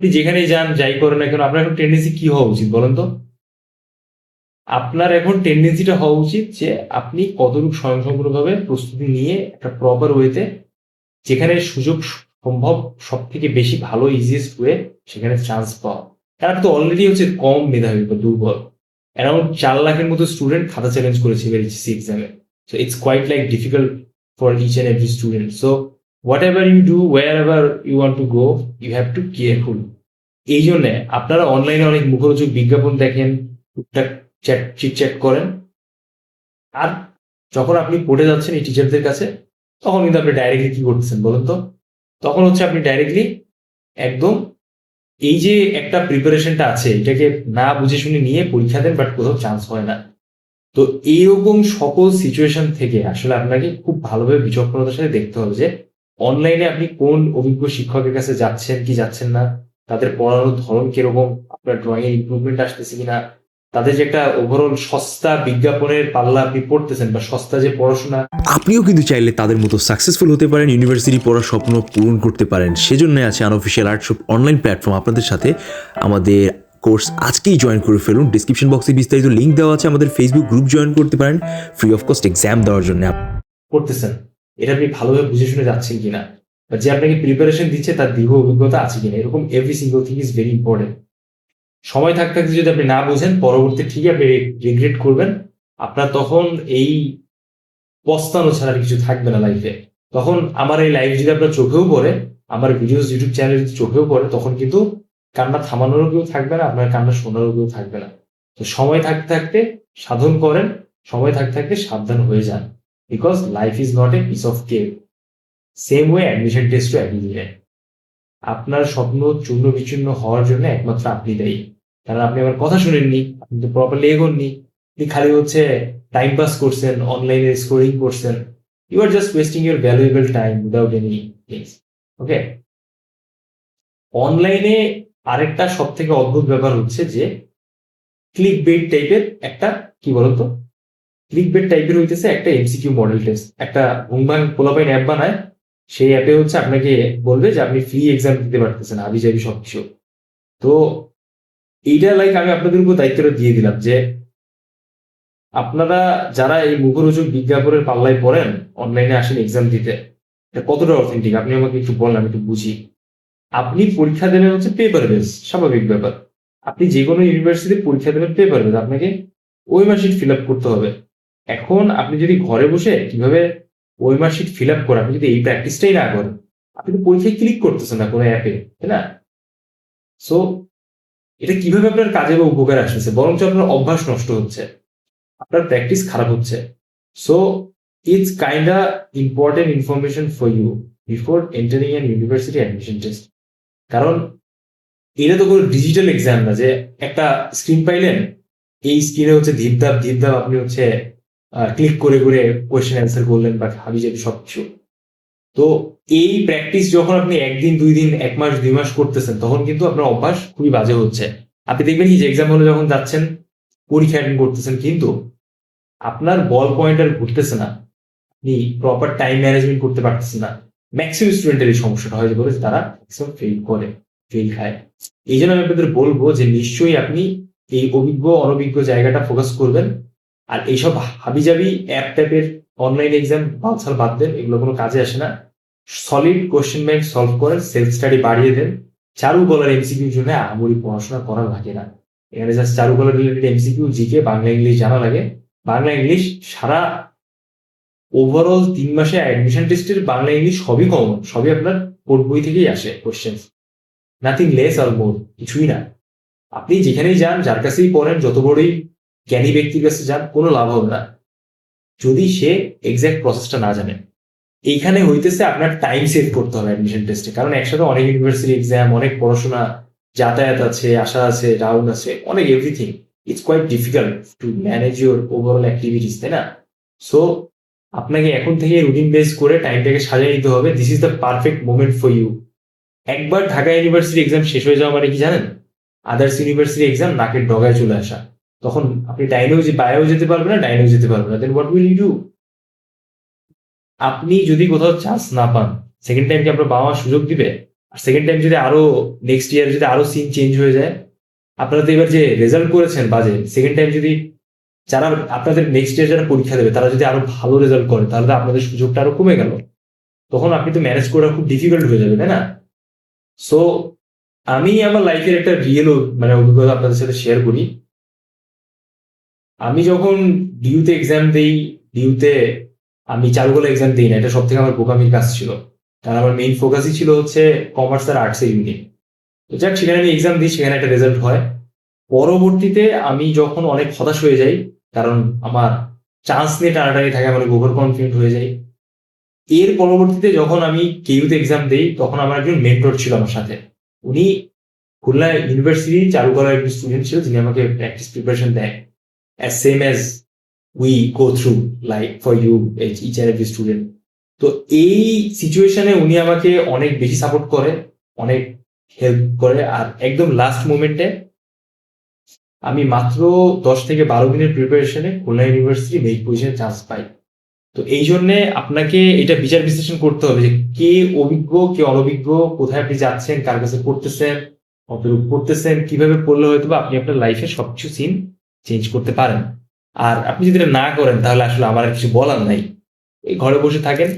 আপনি যেখানেই যান, যাই করেন না কেন, আপনার এখন টেন্ডেন্সি কি হওয়া উচিত বলেন তো? আপনার এখন টেন্ডেন্সিটা হওয়া উচিত যে আপনি কতটুকু স্বয়ংসম্পূর্ণভাবে প্রস্তুতি নিয়ে একটা প্রপার ওয়েতে যেখানে সুযোগ সম্ভব সব থেকে বেশি ভালো ইজিয়েস্ট ওয়ে সেখানে চান্স পাওয়া। কারণ তো অলরেডি হচ্ছে কম মেধাবী বা দুর্বল। অ্যারাউন্ড চার লাখের মতো স্টুডেন্ট খাতা চ্যালেঞ্জ করেছে এক্সামে so it's quite like difficult for each and every student so what you do wherever you want to go you have to careful এই জন্যে আপনারা অনলাইনে অনেক মুখরোচক বিজ্ঞাপন দেখেন, টুকটাক চ্যাট চিটচ্যাট করেন। আর যখন আপনি পড়ে যাচ্ছেন এই টিচারদের কাছে, তখন কিন্তু আপনি ডাইরেক্টলি কি করতেছেন বলুন তো? তখন হচ্ছে আপনি ডাইরেক্টলি একদম এই যে একটা প্রিপারেশনটা আছে, এটাকে না বুঝে শুনে নিয়ে পরীক্ষা দেন বাট কোথাও চান্স হয় না। তো এইরকম সকল সিচুয়েশন থেকে আসলে আপনাকে খুব ভালোভাবে বিচক্ষণতার সাথে দেখতে হবে যে অনলাইনে আপনি কোন অভিজ্ঞ শিক্ষকের কাছে যাচ্ছেন কি যাচ্ছেন না? তাদের পড়ানোর ধরন কীরকম? আপনার ড্রয়িং এর ইমপ্রুভমেন্ট আসতেছে কিনা? তাদের যে একটা ওভারঅল সস্তা বিজ্ঞাপনের পাল্লা আপনি পড়তেছেন বা সস্তা যে পড়াশোনা। আপনিও কিন্তু চাইলে তাদের মতো সাকসেসফুল হতে পারেন ইউনিভার্সিটি পড়ার স্বপ্ন পূরণ করতে পারেন। সেজন্য আছে আনঅফিসিয়াল আর্টশপ অনলাইন প্ল্যাটফর্ম আপনাদের সাথে আমাদের কোর্স আজকেই জয়েন করে ফেলুন। ডিসক্রিপশন বক্সে বিস্তারিত লিঙ্ক দেওয়া আছে আমাদের ফেসবুক গ্রুপ জয়েন করতে পারেন। ফ্রি অফ কস্ট এক্সাম দেওয়ার জন্য। করতেছেন এটা আপনি ভালোভাবে বুঝে শুনে যাচ্ছেন কিনা? বা যে আপনাকে প্রিপারেশন দিচ্ছে তার দীর্ঘ অভিজ্ঞতা আছে কিনা? এরকম every single thing is very important সময় থাকতে থাকতে যদি আপনি না বোঝেন, পরবর্তী ঠিকই আপনি রিগ্রেট করবেন। আপনার তখন এই পস্তানো ছাড়া কিছু থাকবে না লাইফে তখন আমার এই লাইফ যদি আপনার চোখেও পড়ে, আমার ভিডিওস ইউটিউব চ্যানেল যদি চোখেও পড়ে, তখন কিন্তু কান্না থামানোরও কেউ থাকবে না, আপনার কান্না শোনারও কেউ থাকবে না। তো সময় থাকতে থাকতে সাধন করেন, সময় থাকতে থাকতে সাবধান হয়ে যান। Because life is not a piece of cake same way admission টেস্টও একই দিনে আপনার স্বপ্ন চূর্ণ বিচূর্ণ হওয়ার জন্য একমাত্র আপনি দায়ী। কারণ আপনি আমার কথা শুনেননি, আপনি তো প্রপারলি এগোননি। খালি হচ্ছে টাইম পাস করছেন অনলাইনে স্কোরিং করছেন। You are just wasting your valuable time without any things okay অনলাইনে আরেকটা সব থেকে অদ্ভুত ব্যাপার হচ্ছে যে ক্লিক বেট টাইপের একটা কি বলতো? ক্লিক বেট টাইপের হইতেছে একটা এমসিকিউ মডেল টেস্ট একটা ঘুমবাং পোলাপাইন অ্যাপ বানায়, সেই অ্যাপে হচ্ছে আপনাকে বলবে যে আপনি ফ্রি এক্সাম দিতে পারতেছেন আবি যাবি সব কিছু তো এইটা লাইক আমি আপনাদের উপর দায়িত্বটা দিয়ে দিলাম যে আপনারা যারা এই মুখরোচক বিজ্ঞাপনের পাল্লায় পড়েন অনলাইনে আসেন এক্সাম দিতে, এটা কতটা অথেন্টিক আপনি আমাকে একটু বলেন, আমি একটু বুঝি। আপনি পরীক্ষা দেবেন হচ্ছে পেপার বেস স্বাভাবিক ব্যাপার। আপনি যে কোনো ইউনিভার্সিটিতে পরীক্ষা দেবেন পেপার বেস আপনাকে ওই মার্কশিট ফিল আপ করতে হবে। এখন আপনি যদি ঘরে বসে কীভাবে ওই মার্কশিট ফিল আপ করেন, আপনি যদি এই প্র্যাকটিসটাই না করেন, আপনি তো পরীক্ষায় ক্লিক করতেছেন না কোনো অ্যাপে, তাই না? সো এটা কীভাবে আপনার কাজে বা উপকার আসতেছে? বরঞ্চ আপনার অভ্যাস নষ্ট হচ্ছে, আপনার প্র্যাকটিস খারাপ হচ্ছে। So it's kind important information for you before entering an university admission test কারণ, এটা তো কোনো ডিজিটাল এক্সাম না যে একটা স্ক্রিন পাইলেন, এই স্ক্রিনে হচ্ছে ধীপধাপ ধীপধাপ আপনি হচ্ছে ক্লিক করে করে কোয়েশ্চেন অ্যান্সার করলেন বা হাবি যাবি সবকিছু তো এই প্র্যাকটিস যখন আপনি একদিন, দুই দিন, এক মাস, দুই মাস করতেছেন, তখন কিন্তু আপনার অভ্যাস খুবই বাজে হচ্ছে। আপনি দেখবেন কি, যে এক্সাম হলে যখন যাচ্ছেন, পরীক্ষা অ্যাটেন্ড করতেছেন, কিন্তু আপনার বল পয়েন্টার ঘুরতেছে না। আপনি প্রপার টাইম ম্যানেজমেন্ট করতে পারতেছেন না। ম্যাক্সিমাম স্টুডেন্টের এই সমস্যাটা হয় যে বলে তারা ম্যাক্সিমাম ফেল করে ফেল খায়। এই জন্য আমি আপনাদের বলব যে নিশ্চয়ই আপনি এই অভিজ্ঞ, অনভিজ্ঞ জায়গাটা ফোকাস করবেন। আর এইসব হাবিজাবি অ্যাপ ট্যাপের অনলাইন এক্সাম বালছাল বাদ দেন, এগুলো কোনো কাজে আসে না। সলিড কোশ্চেন ব্যাংক সলভ করেন সেলফ স্টাডি বাড়িয়ে দেন। চারু গলার এমসিকিউর জন্য আমরি পড়াশোনা করা লাগে না। এখানে জাস্ট চারু গলার related MCQ GK Bangla English জানা লাগে। বাংলা ইংলিশ সারা ওভারঅল তিন মাসে অ্যাডমিশন টেস্টের বাংলা ইংলিশ সবই কমন সবই আপনার কোর্ট বই থেকেই আসে কোশ্চেন নাথিং লেস আর মোর কিছুই না। আপনি যেখানেই যান, যার কাছেই পড়েন, যত বড়ই জ্ঞানী ব্যক্তির কাছে যান কোনো লাভ হবে না। যদি সে এক্সাক্ট প্রসেসটা না জানে, এইখানে হইতেছে আপনার টাইম সেভ করতে হবে অ্যাডমিশন টেস্টে কারণ একসাথে অনেক ইউনিভার্সিটি এক্সাম অনেক পড়াশোনা, যাতায়াত আছে আশা আছে রাউন্ড আছে, অনেক everything it's quite difficult to manage your overall activities তাই না? সো আপনাকে এখন থেকে রুটিন বেস করে টাইমটাকে সাজিয়ে নিতে হবে। This is the perfect moment for you একবার ঢাকা ইউনিভার্সিটি এক্সাম শেষ হয়ে যাওয়া মানে কি জানেন? আদার্স ইউনিভার্সিটি এক্সাম নাকের ডগায় চলে আসা। তখন আপনি ডাইনেও যে বায়েও যেতে পারবেন না ডাইনেও যেতে পারবেন না। Then what will you do আপনি যদি কোথাও চান্স না পান সেকেন্ড টাইম কি আপনার বাবা সুযোগ দিবে? আর সেকেন্ড টাইম যদি আরও নেক্সট ইয়ার যদি আরও সিন চেঞ্জ হয়ে যায়, আপনারা তো এবার যে রেজাল্ট করেছেন বাজে সেকেন্ড টাইম যদি যারা আপনাদের নেক্সট ইয়ার যারা পরীক্ষা দেবে, তারা যদি আরও ভালো রেজাল্ট করে, তাহলে তো আপনাদের সুযোগটা আরও কমে গেল। তখন আপনি তো ম্যানেজ করা খুব ডিফিকাল্ট হয়ে যাবে, তাই না? সো আমি আমার লাইফের একটা রিয়েল মানে অভিজ্ঞতা আপনাদের সাথে শেয়ার করি। আমি যখন ডিউতে এক্সাম দিই ডিউতে আমি চারুকলা এক্সাম দিই না, এটা সব থেকে আমার বোকামির কাজ ছিল। কারণ আমার মেইন ফোকাসই ছিল হচ্ছে কমার্স আর আর্টসের ইউনিট তো যাক, সেখানে আমি এক্সাম দিই, সেখানে একটা রেজাল্ট হয়। পরবর্তীতে আমি যখন অনেক হতাশ হয়ে যাই, কারণ আমার চান্স নিয়ে টানাটানি থাকে, আমার ওভার কনফিডেন্ট হয়ে যাই। এর পরবর্তীতে যখন আমি কেইউতে এক্সাম দিই, তখন আমার একজন মেন্টর ছিল আমার সাথে। উনি খুলনা ইউনিভার্সিটি চালু করার একজন স্টুডেন্ট ছিল, যিনি আমাকে প্র্যাকটিস প্রিপারেশন দেয়। As same as we go through like for you each R every student তো এই সিচুয়েশনে উনি আমাকে অনেক বেশি সাপোর্ট করে, অনেক হেল্প করে। আর একদম লাস্ট মোমেন্টে আমি মাত্র দশ থেকে বারো দিনের প্রিপারেশনে খুলনা ইউনিভার্সিটি মেইন পজিশনে চান্স পাই। তো এই জন্যে আপনাকে এটা বিচার বিশ্লেষণ করতে হবে যে কে অভিজ্ঞ, কে অনভিজ্ঞ, কোথায় আপনি যাচ্ছেন, কার কাছে পড়তেছেন, কতটুকু পড়তেছেন, কীভাবে পড়লে হয়তো আপনি আপনার লাইফে সবকিছু সিন চেঞ্জ করতে পারেন। আর আপনি যদি না করেন, তাহলে আসলে আমার আর কিছু বলার নাই। এই ঘরে বসে থাকেন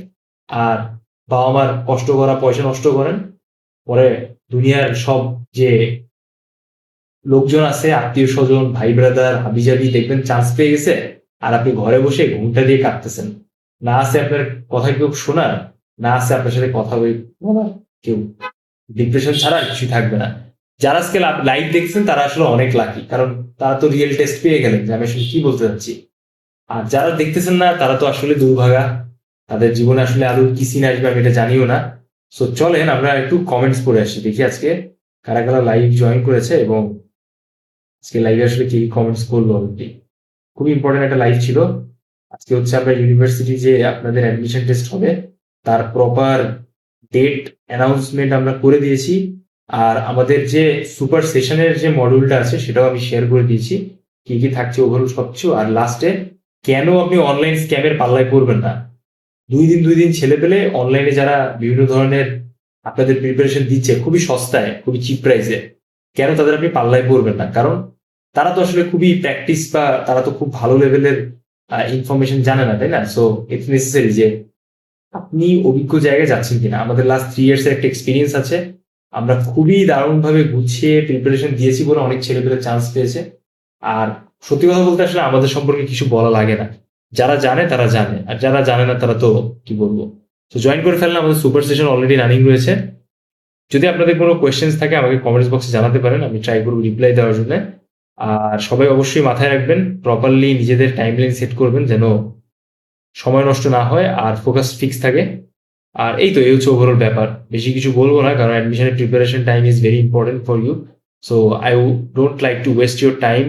আর বাবা মার কষ্ট করা, পয়সা নষ্ট করেন। পরে দুনিয়ার সব যে লোকজন আছে আত্মীয় স্বজন ভাই ব্রাদার হাবিজাবি, দেখবেন চান্স পেয়ে গেছে। আর আপনি ঘরে বসে ঘুমটা দিয়ে কাটতেছেন। না আছে আপনার কথা কেউ শোনার, না আছে আপনার সাথে কথা বলার কেউ। ডিপ্রেশন ছাড়া কিছুই থাকবে না। যারা আজকে লাইভ দেখছেন, তারা আসলে অনেক লাকি কারণ তারা তো রিয়েল টেস্ট পেয়ে গেলেন যে আমি আসলে কি বলতে চাচ্ছি? আর যারা দেখতেছেন না, তারা তো আসলে দুর্ভাগা। তাদের জীবনে আসলে আরও কি সিন আসবে আমি এটা জানিও না। সো চলেন আমরা একটু কমেন্টস পড়ে আসি। দেখি আজকে কারা কারা লাইভ জয়েন করেছে এবং আজকে লাইভে আসলে কি কমেন্টস করল অলরেডি খুবই ইম্পর্টেন্ট একটা লাইভ ছিল। আজকে হচ্ছে আমরা ইউনিভার্সিটি যে আপনাদের অ্যাডমিশন টেস্ট হবে, তার প্রপার ডেট অ্যানাউন্সমেন্ট আমরা করে দিয়েছি। আর আমাদের যে সুপার সেশনের যে মডিউলটা আছে, সেটাও আমি শেয়ার করে দিয়েছি। কি কি থাকছে ওভারঅল সবকিছু। আর লাস্টে কেন আপনি অনলাইন স্ক্যামের পাল্লায় পড়বেন না? দুই দিন দুই দিন ছেলে পেলে অনলাইনে যারা বিভিন্ন ধরনের আপনাদের প্রিপারেশন দিচ্ছে, খুবই সস্তায়, খুবই চিপ প্রাইসে কেন তাদের আপনি পাল্লায় পড়বেন না? কারণ তারা তো আসলে খুবই প্র্যাকটিস বা তারা তো খুব ভালো লেভেলের ইনফরমেশন জানে না, তাই না? সো ইটস নেসেসারি যে আপনি অভিজ্ঞ জায়গায় যাচ্ছেন কিনা। আমাদের লাস্ট থ্রি ইয়ার্স এর একটা এক্সপিরিয়েন্স আছে। আমরা খুবই দারুণভাবে গুছিয়ে প্রিপারেশন দিয়েছি বলে অনেক ছেলেপেলে চান্স পেয়েছে। আর সত্যি কথা বলতে আসলে আমাদের সম্পর্কে কিছু বলা লাগে না। যারা জানে, তারা জানে। আর যারা জানে না, তারা তো কি বলব? তো জয়েন করে ফেললে আমাদের সুপার সেশন অলরেডি রানিং রয়েছে। যদি আপনাদের কোনো কোয়েশ্চেন্স থাকে, আমাকে কমেন্টস বক্সে জানাতে পারেন। আমি ট্রাই করব রিপ্লাই দেওয়ার জন্য। আর সবাই অবশ্যই মাথায় রাখবেন প্রপারলি নিজেদের টাইমলাইন সেট করবেন যেন সময় নষ্ট না হয় আর ফোকাস ফিক্স থাকে। আর এই তো এই হচ্ছে ওভারঅল ব্যাপার। বেশি কিছু বলব না, কারণ অ্যাডমিশনের preparation time is very important for you so I don't like to waste your time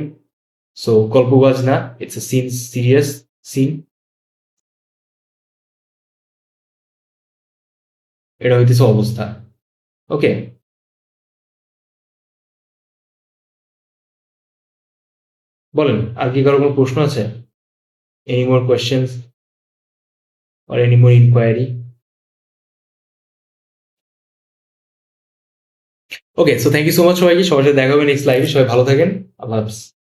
so গল্পবাজ না it's a scene serious scene এটা হইতেছে অবস্থা। ওকে বলেন, আর কি কারও কোনো প্রশ্ন আছে? Any more questions or any more inquiry? Okay so thank you so much সবাইকে। সবার সাথে দেখা হবে নেক্সট লাইভে সবাই ভালো থাকেন। আল্লাহ হাফিজ।